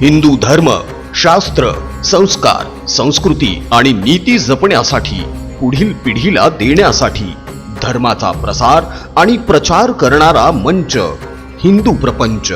हिंदू धर्म शास्त्र संस्कार संस्कृती आणि नीती जपण्यासाठी पुढील पिढीला देण्यासाठी धर्माचा प्रसार आणि प्रचार करणारा मंच हिंदू प्रपंच.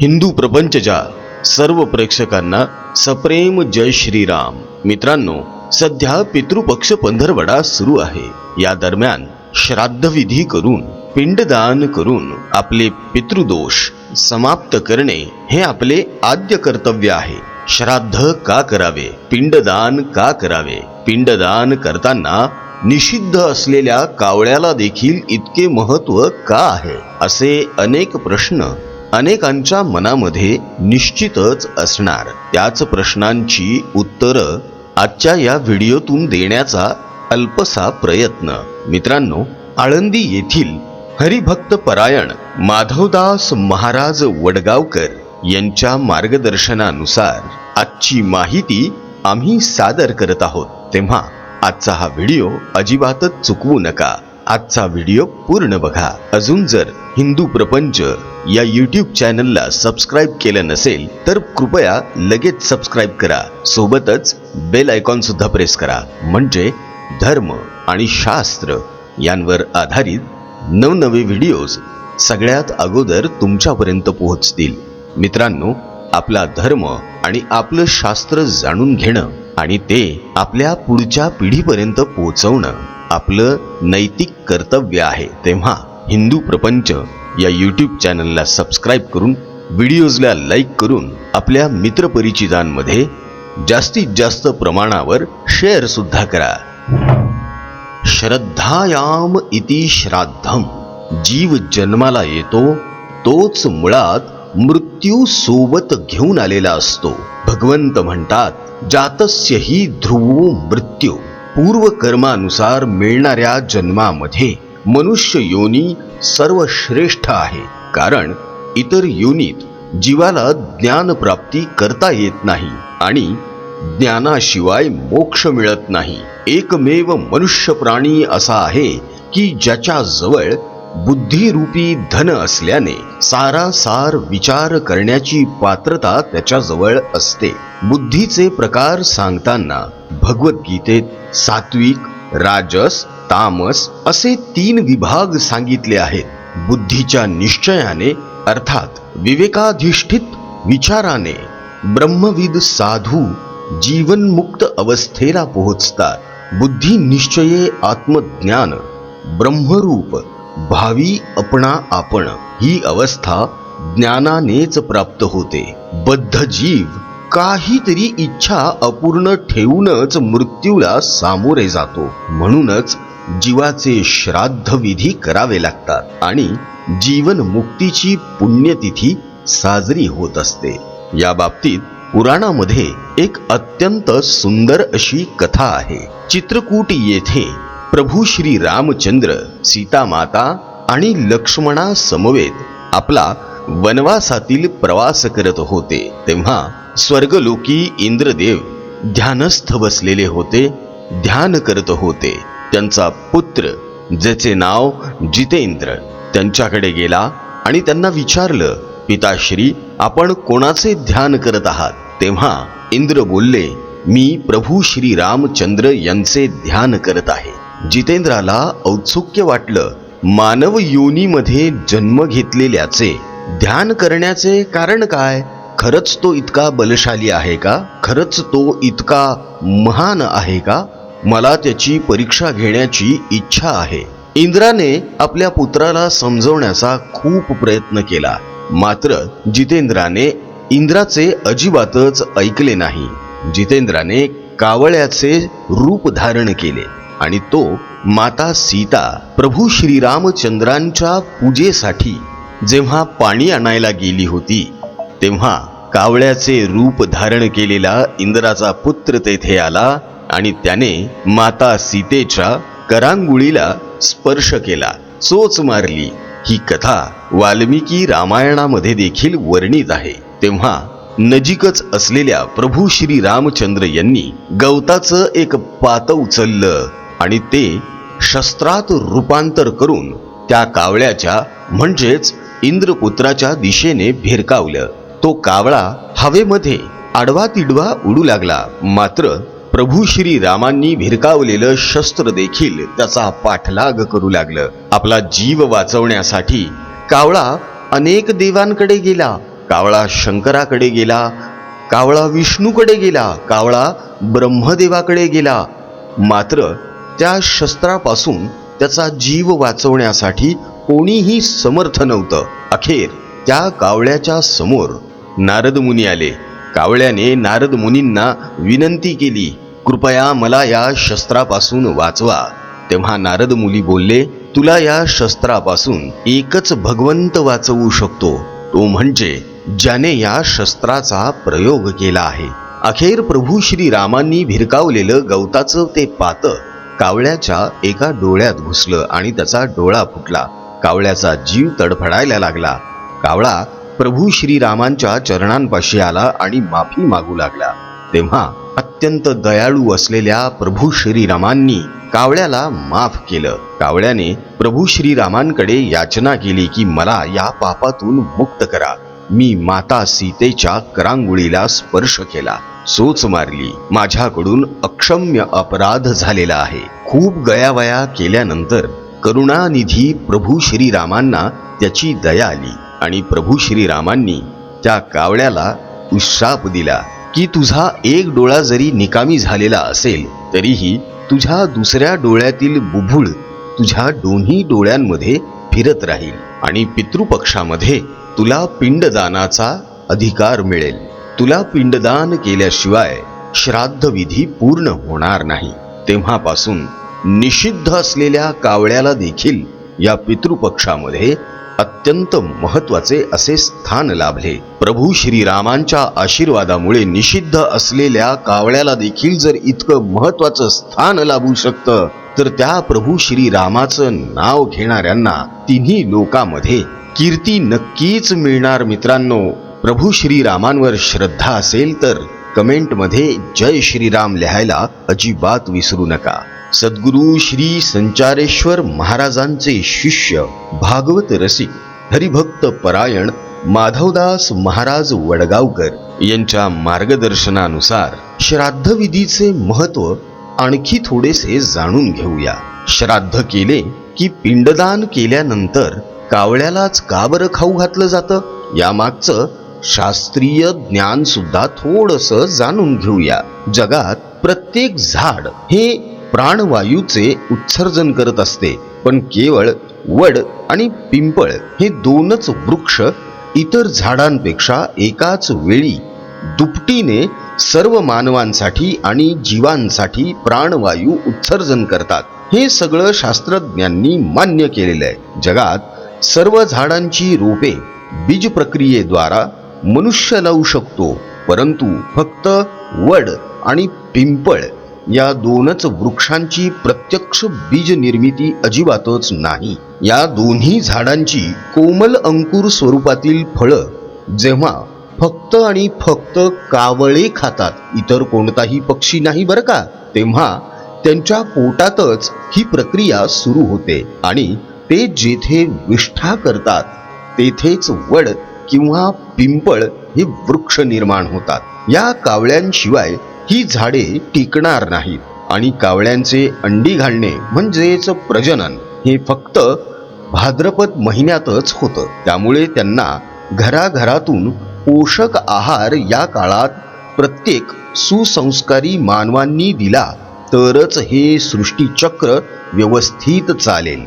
हिंदू प्रपंचच्या सर्व प्रेक्षकांना सप्रेम जय श्रीराम. मित्रांनो सध्या पितृपक्ष पंधरवडा सुरू आहे. या दरम्यान श्राद्धविधी करून पिंडदान करून आपले पितृदोष समाप्त करणे हे आपले आद्य कर्तव्य आहे. श्राद्ध का करावे? पिंडदान का करावे? पिंडदान करताना निषिद्ध असलेल्या कावळ्याला देखील इतके महत्त्व का आहे? असे अनेक प्रश्न अनेकांच्या मनामध्ये निश्चितच असणार. त्याच प्रश्नांची उत्तरं आजच्या या व्हिडिओतून देण्याचा अल्पसा प्रयत्न. मित्रांनो आळंदी येथील हरिभक्त परायण माधवदास महाराज वडगावकर यांच्या मार्गदर्शनानुसार आजची माहिती आम्ही सादर करत आहोत. तेव्हा आजचा हा व्हिडिओ अजिबातच चुकवू नका. आजचा व्हिडिओ पूर्ण बघा. अजून जर हिंदू प्रपंच या यूट्यूब चॅनलला सबस्क्राईब केलं नसेल तर कृपया लगेच सबस्क्राईब करा. सोबतच बेल आयकॉन सुद्धा प्रेस करा. म्हणजे धर्म आणि शास्त्र यांवर आधारित नवनवे व्हिडिओज सगळ्यात अगोदर तुमच्यापर्यंत पोहोचतील. मित्रांनो आपला धर्म आणि आपलं शास्त्र जाणून घेणं आणि ते आपल्या पुढच्या पिढीपर्यंत पोहोचवणं आपलं नैतिक कर्तव्य आहे. तेव्हा हिंदू प्रपंच या यूट्यूब चॅनलला सबस्क्राईब करून व्हिडिओजला लाईक करून आपल्या मित्रपरिचितांमध्ये जास्तीत जास्त प्रमाणावर शेअर सुद्धा करा. श्रद्धायाम इति श्राद्धम. जीव जन्माला येतो तोच मुळात मृत्यू सोबत घेऊन आलेला असतो. भगवंत म्हणतात जातस्य ही ध्रुवो मृत्यू. पूर्व कर्मानुसार मिळणाऱ्या जन्मामध्ये मनुष्य योनी सर्वश्रेष्ठ आहे. कारण इतर योनीत जीवाला ज्ञान प्राप्ती करता येत नाही आणि ज्ञानाशिवाय मोक्ष मिळत नाही. एकमेव मनुष्य प्राणी असा आहे की ज्याच्या जवळ बुद्धिरूपी धन असल्याने सारासार विचार करण्याची पात्रता त्याच्याजवळ असते. बुद्धीचे प्रकार सांगताना भगवद्गीतेत सात्विक राजस तामस असे तीन विभाग सांगितले आहेत. बुद्धीच्या निश्चयाने अर्थात विवेकाधिष्ठित विचाराने ब्रह्मविद साधू जीवनमुक्त अवस्थेला पोहोचतात. बुद्धी निश्चये आत्मज्ञान ब्रह्मरूप भावी अपणा आपण. ही अवस्था ज्ञानानेच प्राप्त होते. बद्ध जीव काहीतरी इच्छा अपूर्ण ठेवूनच मृत्यूला सामोरे जातो. म्हणूनच जीवाचे श्राद्ध विधी करावे लागतात आणि जीवन मुक्तीची पुण्यतिथी साजरी होत असते. या बाबतीत पुराणामध्ये एक अत्यंत सुंदर अशी कथा आहे. चित्रकूट येथे प्रभू श्री रामचंद्र सीतामाता आणि लक्ष्मणा समवेत आपला वनवासातील प्रवास करत होते. तेव्हा स्वर्गलोकी इंद्रदेव ध्यानस्थ बसलेले होते ध्यान करत होते. त्यांचा पुत्र ज्याचे नाव जितेंद्र त्यांच्याकडे गेला आणि त्यांना विचारलं पिताश्री आपण कोणाचे ध्यान करत आहात? तेव्हा इंद्र बोलले मी प्रभू श्री रामचंद्र यांचे ध्यान करत आहे. जितेंद्राला औत्सुक्य वाटलं मानव योनीमध्ये जन्म घेतलेल्याचे ध्यान करण्याचे कारण काय? खरंच तो इतका बलशाली आहे का? खरंच तो इतका महान आहे का? मला त्याची परीक्षा घेण्याची इच्छा आहे. इंद्राने आपल्या पुत्राला समजवण्याचा खूप प्रयत्न केला. मात्र जितेंद्राने इंद्राचे अजिबातच ऐकले नाही. जितेंद्राने कावळ्याचे रूप धारण केले आणि तो माता सीता प्रभू श्रीरामचंद्रांच्या पूजेसाठी जेव्हा पाणी आणायला गेली होती तेव्हा कावळ्याचे रूप धारण केलेला इंद्राचा पुत्र तेथे आला आणि त्याने माता सीतेच्या करांगुळीला स्पर्श केला चोच मारली. ही कथा वाल्मिकी रामायणामध्ये देखील वर्णित आहे. तेव्हा नजीकच असलेल्या प्रभू श्री रामचंद्र यांनी गवताचं एक पात उचललं आणि ते शस्त्रात रूपांतर करून त्या कावळ्याच्या म्हणजेच इंद्रपुत्राच्या दिशेने भिरकावलं. तो कावळा हवेमध्ये आडवा तिडवा उडू लागला. मात्र प्रभू श्री रामांनी भिरकावलेलं शस्त्र देखील त्याचा पाठलाग करू लागलं. आपला जीव वाचवण्यासाठी कावळा अनेक देवांकडे गेला. कावळा शंकराकडे गेला. कावळा विष्णूकडे गेला. कावळा ब्रह्मदेवाकडे गेला. मात्र त्या शस्त्रापासून त्याचा जीव वाचवण्यासाठी कोणीही समर्थ नव्हतं. अखेर त्या कावळ्याच्या समोर नारद मुनी आले. कावळ्याने नारद मुनींना विनंती केली कृपया मला या शस्त्रापासून वाचवा. तेव्हा नारद मुली बोलले तुला या शस्त्रापासून एकच भगवंत वाचवू शकतो. तो म्हणजे ज्याने या शस्त्राचा प्रयोग केला आहे. अखेर प्रभू श्री रामांनी भिरकावलेलं गवताचं ते पात कावळ्याच्या एका डोळ्यात घुसलं आणि त्याचा डोळा फुटला. कावळ्याचा जीव तडफडायला लागला. कावळा प्रभू श्रीरामांच्या चरणांपाशी आला आणि माफी मागू लागला. तेव्हा अत्यंत दयाळू असलेल्या प्रभू श्रीरामांनी कावळ्याला माफ केलं. कावळ्याने प्रभू श्रीरामांकडे याचना केली की मला या पापातून मुक्त करा. मी माता सीतेच्या करांगुळीला स्पर्श केला. सोच मारली. माझ्याकडून अक्षम्य अपराध झालेला आहे. खूप गयावया केल्यानंतर करुणानिधी प्रभू श्रीरामांना त्याची दया आली आणि प्रभू श्रीरामांनी त्या कावळ्याला उशाप दिला. की तुझा एक डोळा जरी निकामी झालेला असेल तरीही तुझ्या दुसऱ्या डोळ्यातील बुभुळ तुझ्या दोन्ही डोळ्यांमध्ये फिरत राहील आणि पितृपक्षामध्ये तुला पिंडदानाचा अधिकार मिळेल. तुला पिंडदान केल्याशिवाय श्राद्ध विधी पूर्ण होणार नाही. तेव्हापासून निषिद्ध असलेल्या कावळ्याला देखील या पितृपक्षामध्ये अत्यंत महत्त्वाचे असे स्थान लाभले. प्रभू श्रीरामांच्या आशीर्वादामुळे निषिद्ध असलेल्या कावळ्याला देखील जर इतकं महत्वाचं स्थान लाभू शकतं तर त्या प्रभू श्रीरामाचं नाव घेणाऱ्यांना तिन्ही लोकामध्ये कीर्ती नक्कीच मिळणार मित्रांनो. प्रभू श्रीरामांवर श्रद्धा असेल तर कमेंटमध्ये जय श्रीराम लिहायला अजिबात विसरू नका. सद्गुरू श्री संचारेश्वर महाराजांचे शिष्य भागवत रसिक हरिभक्त परायण माधवदास महाराज वडगावकर यांच्या मार्गदर्शनानुसार श्राद्धविधीचे महत्त्व आणखी थोडेसे जाणून घेऊया. श्राद्ध केले की पिंडदान केल्यानंतर कावळ्यालाच का बरं खाऊ घातलं जातं? यामागचं शास्त्रीय ज्ञान सुद्धा थोडस जाणून घेऊया. जगात प्रत्येक झाड हे प्राणवायूचे उत्सर्जन करत असते. पण केवळ वड आणि पिंपळ हे दोनच वृक्ष इतर झाडांपेक्षा एकाच वेळी दुपटीने सर्व मानवांसाठी आणि जीवांसाठी प्राणवायू उत्सर्जन करतात. हे सगळं शास्त्रज्ञांनी मान्य केलेलं आहे. जगात सर्व झाडांची रोपे बीज प्रक्रियेद्वारा मनुष्य लावू शकतो. परंतु फक्त वड आणि पिंपळ या दोनच वृक्षांची प्रत्यक्ष बीज निर्मिती अजिबातच नाही. या दोन्ही झाडांची कोमल अंकुर स्वरूपातील फळं जेव्हा फक्त आणि फक्त कावळे खातात इतर कोणताही पक्षी नाही बरं का? तेव्हा त्यांच्या पोटातच ही प्रक्रिया सुरू होते आणि ते जेथे विष्ठा करतात तेथेच वड किंवा पिंपळ हे वृक्ष निर्माण होतात. या कावळ्यांशिवाय ही झाडे टिकणार नाहीत. आणि कावळ्यांचे अंडी घालणे म्हणजेच प्रजनन हे फक्त भाद्रपद महिन्यातच होतं. त्यामुळे त्यांना घराघरातून पोषक आहार या काळात प्रत्येक सुसंस्कारी मानवांनी दिला तरच हे सृष्टीचक्र व्यवस्थित चालेल.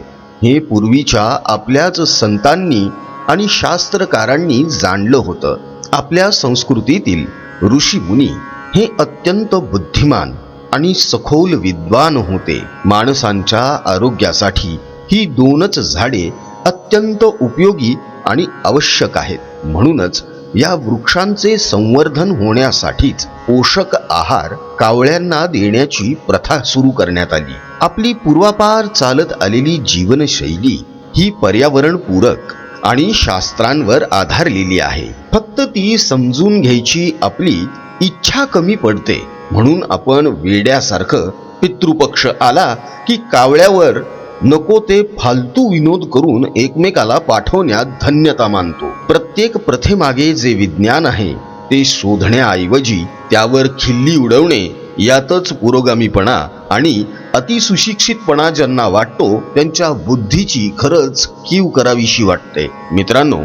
हे पूर्वीच्या आपल्याच संतांनी आणि शास्त्रकारांनी जाणलं होतं. आपल्या संस्कृतीतील ऋषी मुनी हे अत्यंत बुद्धिमान आणि सखोल विद्वान होते. माणसांच्या आरोग्यासाठी ही दोनच झाडे अत्यंत उपयोगी आणि आवश्यक आहेत. म्हणूनच या वृक्षांचे संवर्धन होण्यासाठीच पोषक आहार कावळ्यांना देण्याची प्रथा सुरू करण्यात आली. आपली पूर्वापार चालत आलेली जीवनशैली ही पर्यावरणपूरक आणि शास्त्रांवर आधारलेली आहे. फक्त ती समजून घ्यायची आपली इच्छा कमी पडते. म्हणून आपण वेड्यासारखं पितृपक्ष आला की कावळ्यावर नको ते फालतू विनोद करून एकमेकाला पाठवण्यात धन्यता मानतो. प्रत्येक प्रथेमागे जे विज्ञान आहे ते शोधण्याऐवजी त्यावर खिल्ली उडवणे यातच पुरोगामीपणा आणि अतिसुशिक्षितपणा ज्यांना वाटतो त्यांच्या बुद्धीची खरंच कीव करावीशी वाटते. मित्रांनो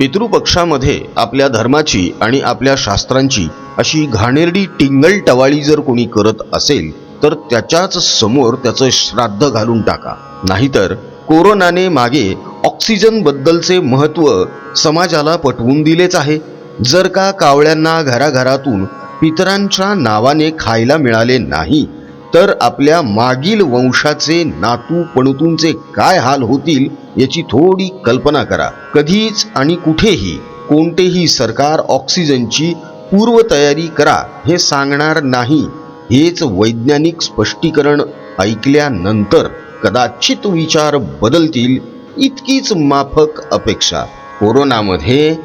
पितृपक्षामध्ये आपल्या धर्माची आणि आपल्या शास्त्रांची अशी घाणेरडी टिंगल टवाळी जर कोणी करत असेल तर त्याच्याच समोर त्याचं श्राद्ध घालून टाका. नाहीतर कोरोनाने मागे ऑक्सिजन बद्दलचे महत्त्व समाजाला पटवून दिलेच आहे. जर का कावळ्यांना घराघरातून पितरांच्या नावाने खायला मिळाले नाही तर आपल्या मागील वंशाचे नातू पणतूंचे काय हाल होतील याची थोडी कल्पना करा. कधीच आणि कुठेही कोणतेही सरकार ऑक्सिजनची पूर्वतयारी करा हे सांगणार नाही. हेच वैज्ञानिक स्पष्टीकरण ऐकल्यानंतर कदाचित विचार बदलतील इतकीच माफक अपेक्षा. कोरोनामध्ये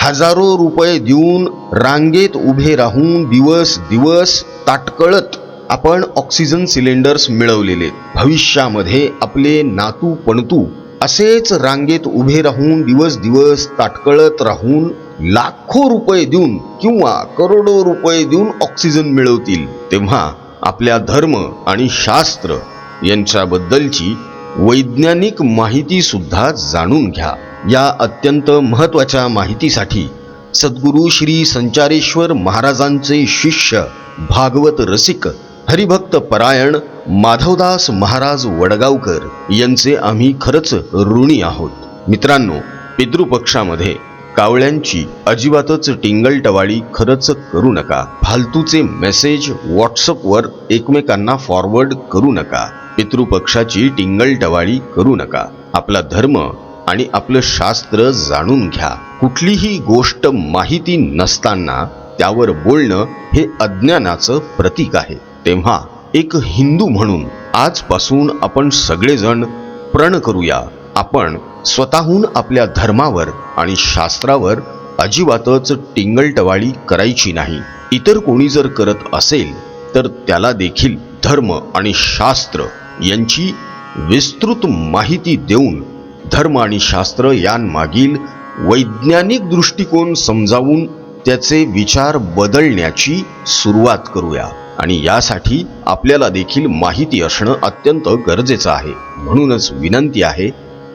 हजारो रुपये देऊन रांगेत उभे राहून दिवस दिवस ताटकळत आपण ऑक्सिजन सिलेंडर्स मिळवलेले. भविष्यामध्ये आपले नातू पणतू असेच रांगेत उभे राहून दिवस दिवस ताटकळत राहून लाखो रुपये देऊन किंवा करोडो रुपये देऊन ऑक्सिजन मिळवतील. तेव्हा आपल्या धर्म आणि शास्त्र यांच्याबद्दलची वैज्ञानिक माहिती सुद्धा जाणून घ्या. या अत्यंत महत्त्वाच्या माहितीसाठी सद्गुरू श्री संचारेश्वर महाराजांचे शिष्य भागवत रसिक हरिभक्त परायण माधवदास महाराज वडगावकर यांचे आम्ही खरंच ऋणी आहोत. मित्रांनो पितृपक्षामध्ये कावळ्यांची अजिबातच टिंगलटवाळी खरंच करू नका. फालतूचे मेसेज व्हॉट्सअपवर एकमेकांना फॉरवर्ड करू नका. पितृपक्षाची टिंगलटवाळी करू नका. आपला धर्म आणि आपलं शास्त्र जाणून घ्या. कुठलीही गोष्ट माहिती नसताना त्यावर बोलणं हे अज्ञानाचं प्रतीक आहे. तेव्हा एक हिंदू म्हणून आजपासून आपण सगळेजण प्रण करूया. आपण स्वतःहून आपल्या धर्मावर आणि शास्त्रावर अजिबातच टिंगलटवाळी करायची नाही. इतर कोणी जर करत असेल तर त्याला देखील धर्म आणि शास्त्र यांची विस्तृत माहिती देऊन धर्म आणि शास्त्र यांमागील वैज्ञानिक दृष्टिकोन समजावून त्याचे विचार बदलण्याची सुरुवात करूया. आणि यासाठी आपल्याला देखील माहिती असणं अत्यंत गरजेचं आहे. म्हणूनच विनंती आहे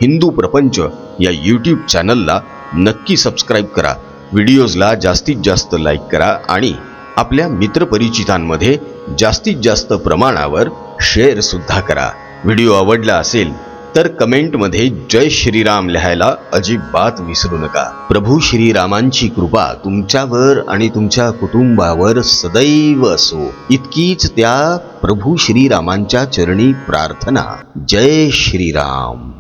हिंदू प्रपंच या यूट्यूब चॅनलला नक्की सबस्क्राईब करा. व्हिडिओजला जास्तीत जास्त लाईक करा आणि आपल्या मित्रपरिचितांमध्ये जास्तीत जास्त प्रमाणावर शेअरसुद्धा करा. व्हिडिओ आवडला असेल तर कमेंटमध्ये जय श्रीराम लिहायला अजिबात विसरू नका. प्रभू श्रीरामांची कृपा तुमच्यावर आणि तुमच्या कुटुंबावर सदैव असो. इतकीच त्या प्रभू श्रीरामांच्या चरणी प्रार्थना. जय श्रीराम.